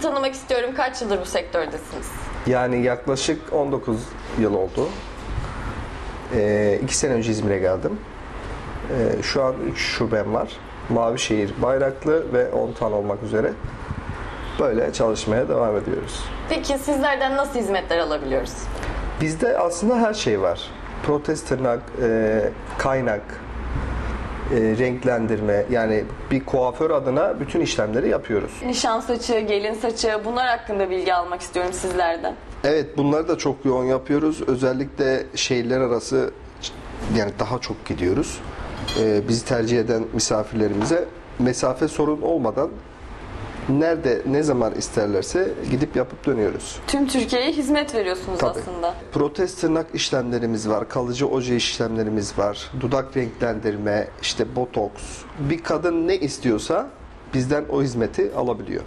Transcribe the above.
sizi tanımak istiyorum. Kaç yıldır bu sektördesiniz? Yani yaklaşık 19 yıl oldu. Ee, iki sene önce İzmir'e geldim. Ee, şu an 3 şubem var. Mavişehir, Bayraklı ve 10 tane olmak üzere. Böyle çalışmaya devam ediyoruz. Peki sizlerden nasıl hizmetler alabiliyoruz? Bizde aslında her şey var. Protez tırnak, e, kaynak, renklendirme yani bir kuaför adına bütün işlemleri yapıyoruz. Nişan saçı, gelin saçı bunlar hakkında bilgi almak istiyorum sizlerden. Evet bunları da çok yoğun yapıyoruz. Özellikle şehirler arası yani daha çok gidiyoruz. Ee, bizi tercih eden misafirlerimize mesafe sorun olmadan nerede ne zaman isterlerse gidip yapıp dönüyoruz. Tüm Türkiye'ye hizmet veriyorsunuz Tabii. aslında. Protez tırnak işlemlerimiz var, kalıcı oje işlemlerimiz var, dudak renklendirme, işte botoks. Bir kadın ne istiyorsa bizden o hizmeti alabiliyor.